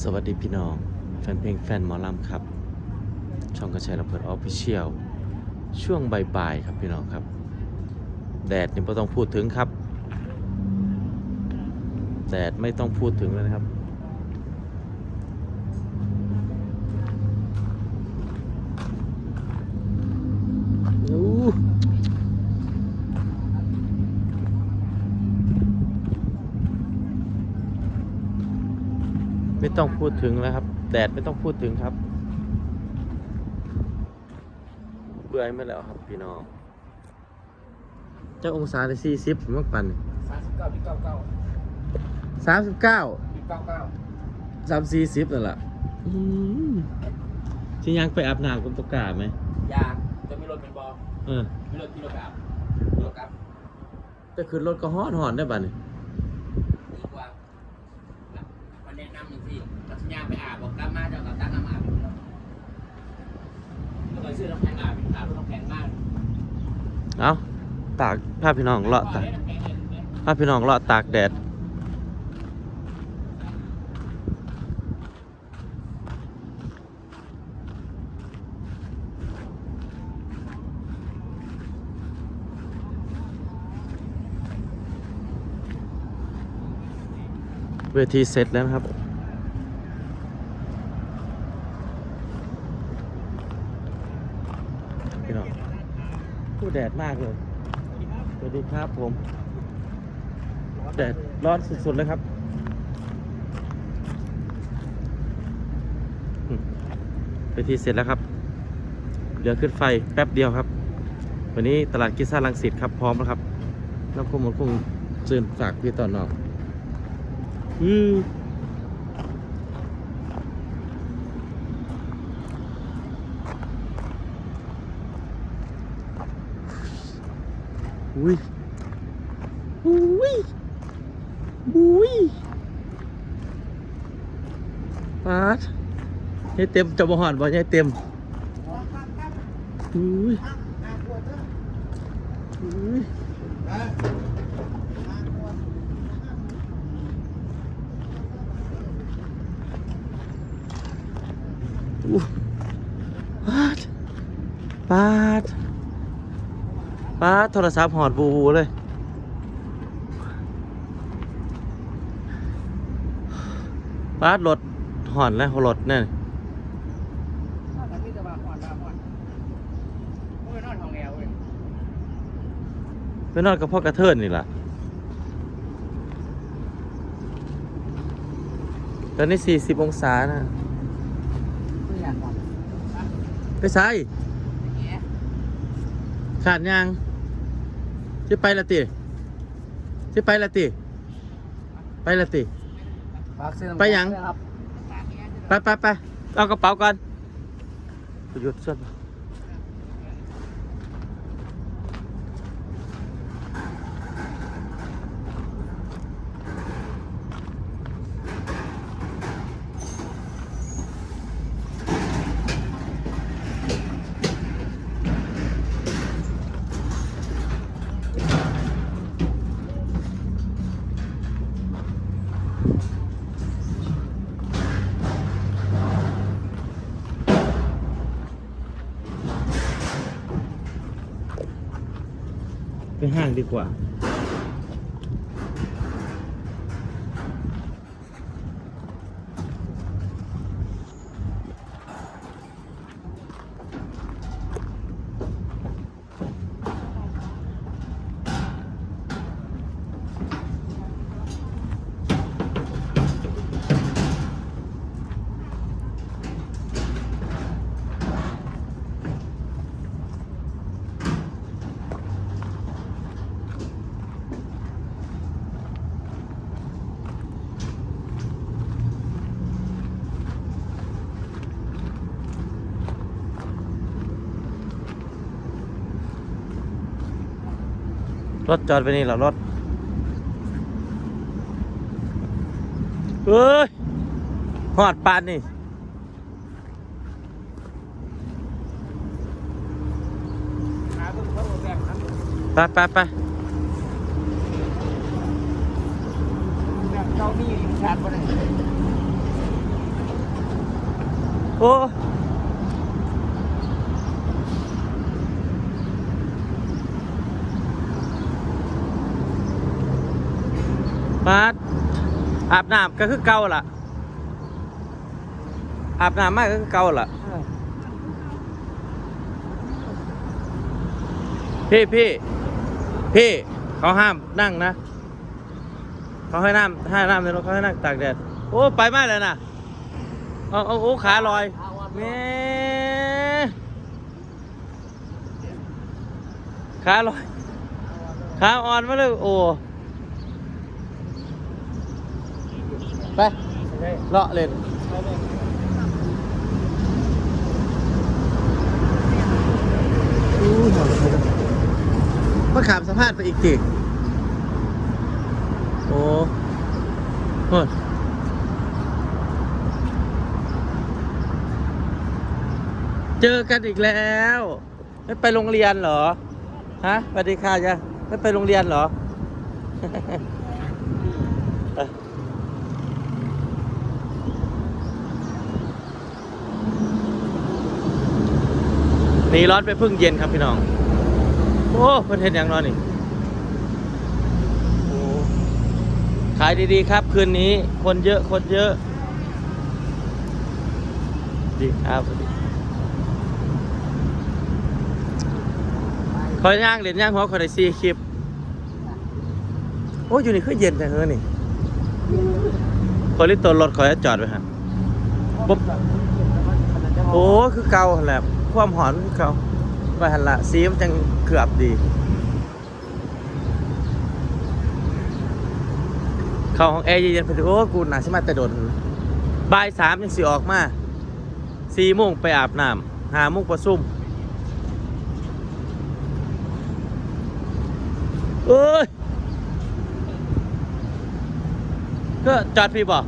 สวัสดีพี่น้อง แฟนเพลงแฟนหมอลำครับ ช่องกระชายระเบิดออฟฟิเชียลช่วงบ่ายๆครับพี่น้องครับ แดดนี่ไม่ต้องพูดถึงครับ แดดไม่ต้องพูดถึงเลยนะครับ ไม่ต้องพูดถึงแล้วครับ แดดไม่ต้องพูดถึงครับ เบื่อไม่แล้วครับพี่น้องเจ้าองศาในสี่สิบมักปันสามสิบเก้าพี่เก้าเก้าสามสิบเก้าพี่เก้าเก้าสามสี่สิบนั่นแหละอืมที่ยังไปอาบน้ำกับตกกาไหมยาจะมีรถเป็นบอเออมีรถที่รถแบบรถกลับแต่ขึ้นรถก็ฮอดหอนได้ป่ะนี่ ดีกว่าวันแนะนำหนึ่งสิ เราสัญญาไปอาบบอกกลับมาเจ้ากับตั้งน้ำอาบแล้วก็ซื้อน้ำแข็งอาบอาบน้ำแข็งมากเอาตากพาพพี่น้องเลาะตากน้ำแข็งเองเนี่ยพพี่น้องเลาะตากแดดเวทีเสร็จแล้วนะครับ พี่น้อง ผู้แดดมากเลย สวัสดีครับผม แดดร้อนสุดๆเลยครับอืมเวทีเสร็จแล้วครับ เหลือขึ้นไฟแป๊บเดียวครับ วันนี้ตลาดกิซ่าลังสิตครับพร้อมแล้วครับ แล้วคงมันคงเชิญฝากพี่ต่อนอกอือ อุ้ยอุ้ยอุ้ยปาดให้เต็มจะบ่หอนบ่ให้เต็มอุ้ยอุ้ยอู้ปาดปาด ปาดโทรศัพท์หอนบูบูเลยปาดรถหอนแล้วรถเนี่ยแต่พี่จะมาผ่อนมาผ่อนโอ้ยนอนทองแอวเว้ยไปนอนกับพ่อกระเทินนี่ล่ะตอนนี้สี่สิบองศานะไม่อยากผ่อนไปใส่แง่ขาดยัง ที่ไปละติที่ไปละติ ไปละติไปยังครับ ไปไปไปเอากระเป๋าก่อนประยุทธ์ส่วน ห้างดีกว่า รถจอดไปนี่เหรอรถเฮ้ยหอดปานนี่ไปไปไปแบบเรามีชาร์จบ่ได้โอ้ มาดอาบน้ำก็คือเก่าล่ะ อาบน้ำมากก็คือเก่าล่ะ พี่พี่พี่เขาห้ามนั่งนะ เขาให้น้ำให้น้ำในรถเขาให้นั่งตากแดด โอ้ไปไม่เลยนะเอาเอาโอ้ขาลอยแม่ขาลอยขาอ่อนมาเลยโอ้ ไปเลาะเล่นอู้หอมเลยมาขามสะพานไปอีกทีโอ้โหเจอกันอีกแล้ว ไม่ไปโรงเรียนเหรอ ฮะสวัสดีค่ะจ้ะไม่ไปโรงเรียนเหรอ หนีร้อนไปพึ่งเย็นครับพี่น้อง โอ้เพื่อนเห็นอย่างนอนนี่ขายดีๆครับ คืนนี้คนเยอะคนเยอะ ดีครับคอยย่างเหรียญย่างหัวคอยได้ซีคลิป โอ้อยู่นี่คือเย็นแต่เฮ้อนี่คอยรีบตัวรถคอยจอดไปฮะปุ๊บโอ้ คือเก่าแหละ ความหอนคือเก่าไปหันละสีมันจังเกือบดี เขาห้องแอร์เย็นๆไปดูโอ้กูหนาใชิมแต่โดนบ่ายสามยังสิออกมาสี่โมงไปอาบน้ำห้าโมงประซุ่มเอ้ยก็จอดพี่บอก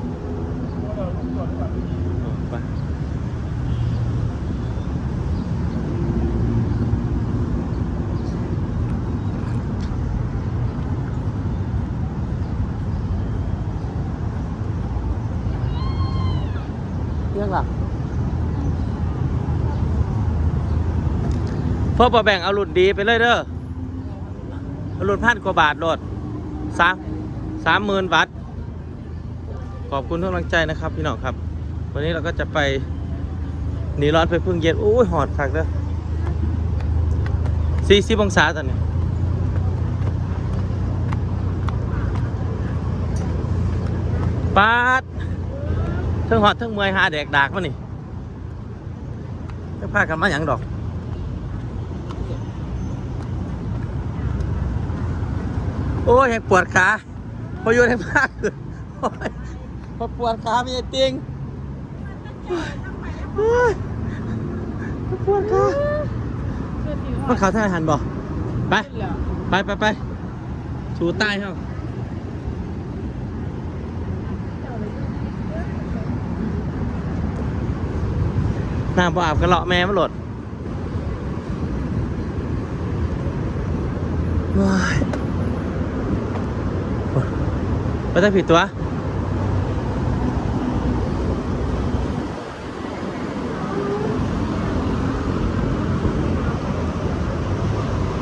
ไปเรื่องหลัก พ่อปอแบ่งเอาหลุดดีไปเลยเด้อเอาหลุดพันกว่าบาทโหลดสามสามหมื่นวัตขอบคุณทุกกำลังใจนะครับพี่น้องครับ วันนี้เราก็จะไปหนีร้อนไปพึ่งเย็นโอ้ยหอดคักเด้อสี่สิบองศาตอนนี้ปาดทั้งหอดทั้งเมยหาแดกดากมานี่จะพากันมาหยังดอก อ้ยปวดขาพอโยนให้มากเลยโอ้ยพอปวดขามีไอติงโอ้ยปวดขามันขาท่าหันบ่ไป ไปไปไปชูใต้เขาน้ำบ่อาบกระเลาะแม่มันหลดว้าย ไปได้ผิดตัว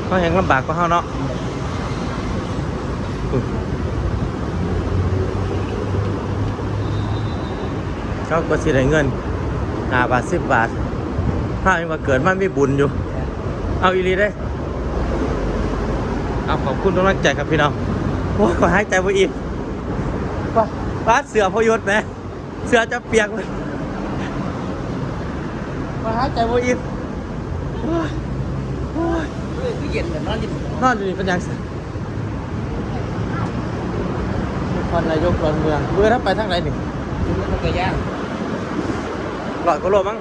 ก็ยังลำบากก็เฮาเนาะอุ๊ยเขาก็สิได้เงินหาบาทสิบบาท ถ้ายังมาเกิดมันไม่บุญอยู่ เอาอีหลีได้ เอาขอบคุณทุกกำลังใจครับพี่น้องโอ้ยขอใหายใจไว้อีก ป้าเสือพยศไหมเสือจะเปียกเลยขอหายใจไว้อีกโอ้ยโอ้ยเย็นแต่นอนอยู่นอนอยู่นี่เป็นยังไงนครนายกดอนเมืองเมื่อถ้าไปทางไหนหนี่มันก็ย่างหลอดก็โลมั้ง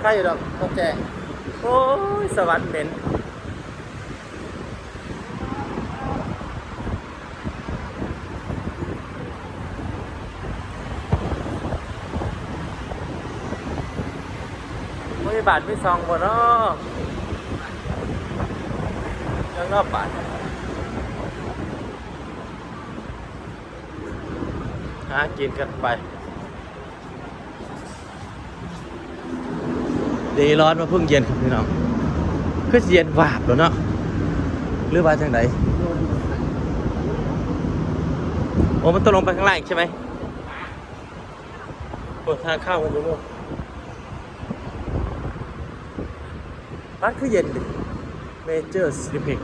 ใกล้อยู่ดอกต้องแจงโอ้ยสวรรค์เหม็น มีบาทมีซองบ่เนาะยังรอบบาทหากินกันไป ดีร้อนมาเพิ่งเย็นครับพี่น้องคือเย็นวาบแล้วเนาะหรือว่าทางไหนโอ้มันต้องลงไปข้างล่างใช่ไหมปวดทางข้ากันดูลูก ร้านคือเย็นดิเมเจอร์สลิพิก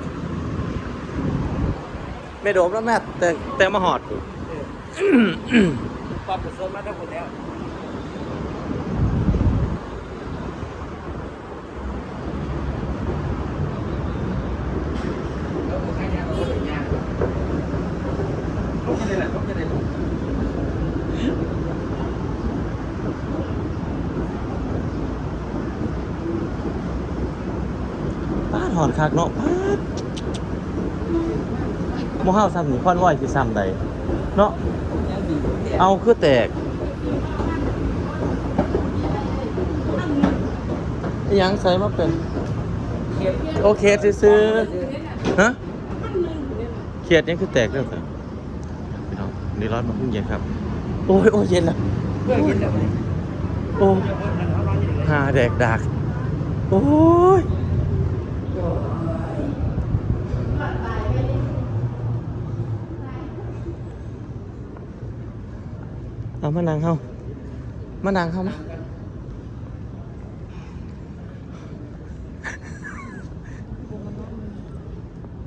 ไม่โดมแล้วแม่แต่แต่มาหอดอยู่ความเป็นโซนมาทั้งหมดแล้วแล้วผมให้ยาเราก็เป็นยาต้องจะได้แหละต้องจะได้ ป้าถอน คักเนาะป้าดโมห้าวซ้ำนี่คอนไหวสิซ้ำใดเนาะเอาคือแตกยังใส่มาเป็น โอเคซื้อฮะเขียดนี่คือแตกเรื่องอะไรพี่น้องนี่ร้อนมาเพิ่งเย็นครับ โอ้ยโอ้ยเย็นแล้วเพื่อโอ้หาแดกดักโอ้ย เอามานั่งเฮามานั่งเฮามา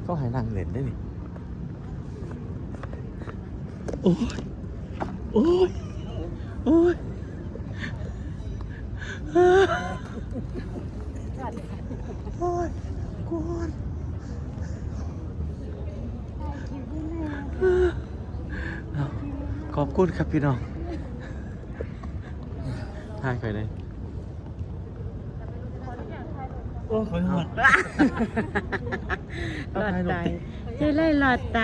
ก็หายนั่งเหล่นได้นี่โอ้ย โอ้ย โอ้ยโอ้ย กวนเอาขอบคุณครับพี่น้องถ่ายใครเลยโอ้ขอโทษหลอดไตจะไล่หลอดไต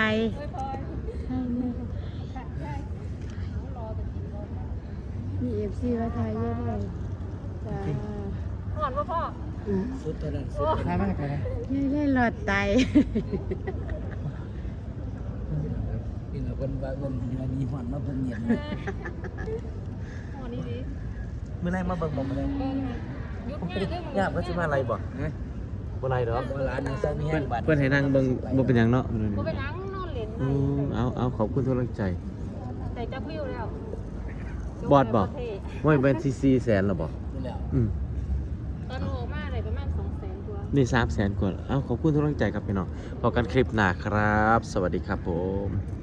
มีเอฟซีมาทายเยอะเลยจ้า สุดเท่านั้นสุดท้ายมากเลยนะย่ไล่หลอดไตนี่เราเป็นว่าเงินเดือนนี้หอนมาเป็นเงียบเมื่อไรมาเบิ่งบอกมาเลยยากก็จะมาอะไรบ่นะบ่ไรดอกว่าร้านนี้เศร้ามีแห้งบาทเพื่อนให้นั่งเบิ่งบ่เป็นหยังเนาะบ่ไปล้างนอนเล่นอืมเอาเอาขอบคุณทุกกำลังใจแต่จักวิวแล้วบอดบอกว่าเป็นซีซีแสนหรอบ่นี่แหละอืม ตอนโลมาได้ประมาณ200,000กว่า นี่สามแสนกว่า เอาขอบคุณทุกกำลังใจครับพี่น้องพอกันคลิปหน้าครับ สวัสดีครับผม